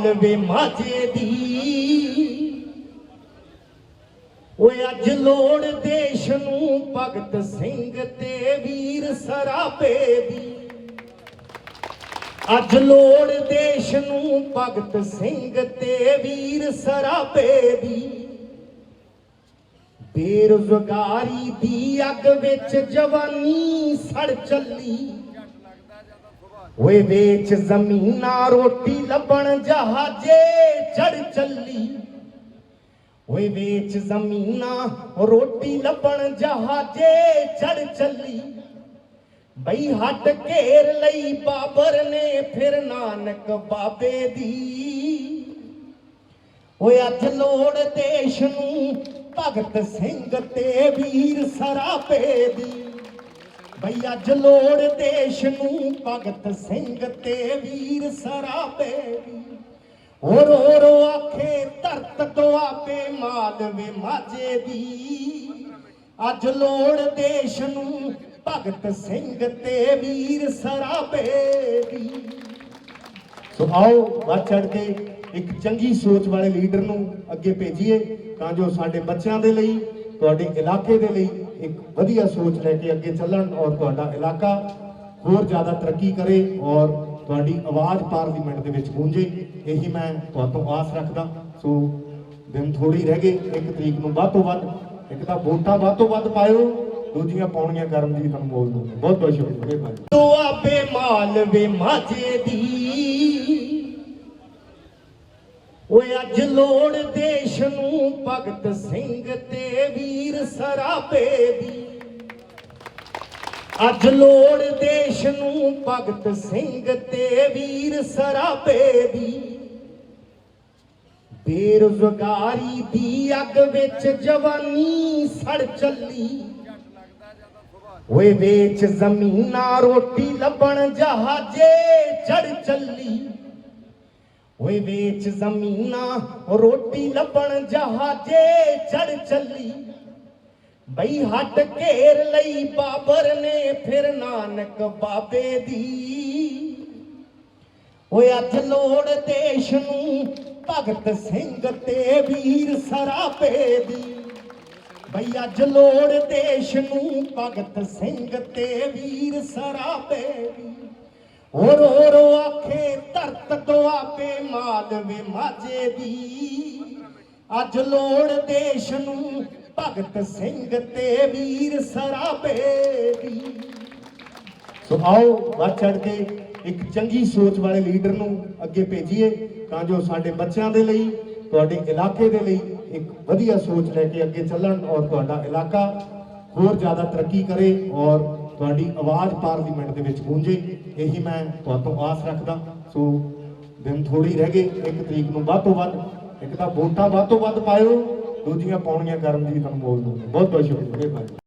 ਮਾਲਵੇ ਮਾਝੇ ਦੀ। ਓਏ ਅੱਜ ਲੋੜ ਦੇਸ਼ ਨੂੰ ਭਗਤ ਸਿੰਘ ਤੇ ਵੀਰ ਸਰਾਪੇ ਦੀ। ਅੱਜ ਲੋੜ ਦੇਸ਼ ਨੂੰ ਭਗਤ ਸਿੰਘ ਤੇ ਵੀਰ ਸਰਾਪੇ ਦੀ। ਬੇਰੁਜ਼ਗਾਰੀ ਦੀ ਅੱਗ ਵਿੱਚ ਜਵਾਨੀ ਸੜ ਚੱਲੀ। ਓਏ ਵੇਚ ਜ਼ਮੀਨਾਂ ਰੋਟੀ ਲੱਭਣ ਜਹਾਜੇ ਚੜ ਚੱਲੀ। ਓਏ ਵੇਚ ਜ਼ਮੀਨਾਂ ਰੋਟੀ ਲੱਭਣ ਜਹਾਜੇ ਚੜ ਚੱਲੀ। ਬਈ ਹੱਟ ਘੇਰ ਲਈ ਬਾਬਰ ਨੇ ਫਿਰ ਨਾਨਕ ਬਾਬੇ ਦੀ। ਓਏ ਅੱਜ ਲੋੜ ਦੇਸ਼ ਨੂੰ ਭਗਤ ਸਿੰਘ ਤੇ ਵੀਰ ਸਰਾਪੇ ਦੀ। ਬਈ ਅੱਜ ਲੋੜ ਦੇਸ਼ ਨੂੰ ਭਗਤ ਸਿੰਘ ਤੇ ਵੀਰ ਸਰਾਪੇ ਦੀ ਰੋ ਰੋ ਆਖੇ ਧਰਤ ਦੁਆਬੇ ਮਾਲਵੇ ਮਾਝੇ ਦੀ ਅੱਜ ਲੋੜ ਦੇਸ਼ ਨੂੰ ਭਗਤ ਸਿੰਘ ਤੇ ਵੀਰ ਸਰਾਬੇ ਦੀ ਸੋ ਆਓ ਵੱਧ ਚੜ ਕੇ ਇੱਕ ਚੰਗੀ ਸੋਚ ਵਾਲੇ ਲੀਡਰ ਨੂੰ ਅੱਗੇ ਭੇਜੀਏ, ਤਾਂ ਜੋ ਸਾਡੇ ਬੱਚਿਆਂ ਦੇ ਲਈ, ਤੁਹਾਡੇ ਇਲਾਕੇ ਦੇ ਲਈ ਇੱਕ ਵਧੀਆ ਸੋਚ ਲੈ ਕੇ ਅੱਗੇ ਚੱਲਣ ਔਰ ਤੁਹਾਡਾ ਇਲਾਕਾ ਹੋਰ ਜ਼ਿਆਦਾ ਤਰੱਕੀ ਕਰੇ ਔਰ ਤੁਹਾਡੀ ਆਵਾਜ਼ ਪਾਰਲੀਮੈਂਟ ਦੇ ਵਿੱਚ ਗੂੰਜੇ, ਇਹੀ ਮੈਂ ਤੁਹਾਤੋਂ ਆਸ ਰੱਖਦਾ। ਸੋ ਦਿਨ ਥੋੜੀ ਰਹਿ ਗਏ, ਇੱਕ ਤਰੀਕ ਨੂੰ ਵੱਧ ਤੋਂ ਵੱਧ, ਇੱਕ ਤਾਂ ਵੋਟਾਂ ਵੱਧ ਤੋਂ ਵੱਧ ਪਾਇਓ, ਦੂਜੀਆਂ ਪਾਉਣੀਆਂ ਕਰਨ ਦੀ ਤੁਹਾਨੂੰ ਬੋਲ ਬਹੁਤ ਬਹੁਤ ਸ਼ੁਕਰੀਆ। ਦੁਆਬੇ ਮਾਲਵੇ ਮਾਝੇ ਦੀ। ਓਏ ਅੱਜ ਲੋੜ ਦੇਸ਼ ਨੂੰ ਭਗਤ ਸਿੰਘ ਤੇ ਵੀਰ ਸਰਾਪੇ ਦੀ। ਅੱਜ ਲੋੜ ਦੇਸ਼ ਨੂੰ ਭਗਤ ਸਿੰਘ ਤੇ ਵੀਰ ਸਰਾਪੇ ਦੀ। ਬੇਰੁਜ਼ਗਾਰੀ ਦੀ ਅੱਗ ਵਿੱਚ ਜਵਾਨੀ ਸੜ ਚੱਲੀ। ਓਏ ਵੇਚ ਜ਼ਮੀਨਾਂ ਰੋਟੀ ਲੱਭਣ ਜਹਾਜੇ ਚੜ ਚੱਲੀ। ਓਏ ਵੇਚ ਜ਼ਮੀਨਾਂ, ਰੋਟੀ ਲੱਭਣ ਜਹਾਜੇ ਚੜ ਚੱਲੀ। ਬਈ ਹੱਟ ਘੇਰ ਲਈ ਬਾਬਰ ਨੇ ਫਿਰ ਨਾਨਕ ਬਾਬੇ ਦੀ। ਓਏ ਅੱਜ ਲੋੜ ਦੇਸ਼ ਨੂੰ, ਭਗਤ ਸਿੰਘ ਤੇ ਵੀਰ ਸਰਾਪੇ ਦੀ। ਬਈ ਅੱਜ ਲੋੜ ਦੇਸ਼ ਨੂੰ, ਭਗਤ ਸਿੰਘ ਤੇ ਵੀਰ ਸਰਾਪੇ ਦੀ। ਓ ਰੋ ਆਖੇ, ਧਰਤ ਦੁਆਬੇ ਮਾਲਵੇ ਮਾਝੇ ਦੀ। ਅੱਜ ਲੋੜ ਦੇਸ਼ ਨੂੰ ਭਗਤ ਸਿੰਘ ਤੇ ਵੀਰ ਸਰਾਬੇ ਦੀ। ਸੋ ਆਓ, ਵੱਧ ਚੜ ਕੇ ਇੱਕ ਚੰਗੀ ਸੋਚ ਵਾਲੇ ਲੀਡਰ ਨੂੰ ਅੱਗੇ ਭੇਜੀਏ, ਤਾਂ ਜੋ ਸਾਡੇ ਬੱਚਿਆਂ ਦੇ ਲਈ, ਤੁਹਾਡੇ ਇਲਾਕੇ ਦੇ ਲਈ ਇੱਕ ਵਧੀਆ ਸੋਚ ਲੈ ਕੇ ਅੱਗੇ ਚੱਲਣ ਔਰ ਤੁਹਾਡਾ ਇਲਾਕਾ ਹੋਰ ਜ਼ਿਆਦਾ ਤਰੱਕੀ ਕਰੇ ਔਰ ਤੁਹਾਡੀ ਆਵਾਜ਼ ਪਾਰਲੀਮੈਂਟ ਦੇ ਵਿੱਚ ਗੂੰਜੇ, ਇਹੀ ਮੈਂ ਤੁਹਾਤੋਂ ਆਸ ਰੱਖਦਾ। ਸੋ ਦਿਨ ਥੋੜੀ ਰਹਿ ਗਏ, ਇੱਕ ਤਰੀਕ ਨੂੰ ਵੱਧ ਤੋਂ ਵੱਧ, ਇੱਕ ਤਾਂ ਵੋਟਾਂ ਵੱਧ ਤੋਂ ਵੱਧ ਪਾਇਓ, ਦੂਜੀਆਂ ਪਾਉਣੀਆਂ ਕਰਨ ਦੀ ਤੁਹਾਨੂੰ ਬੋਲ ਦੂੰਗਾ ਬਹੁਤ ਬਹੁਤ ਸ਼ੁਕਰੀਆ। ਭਾਈ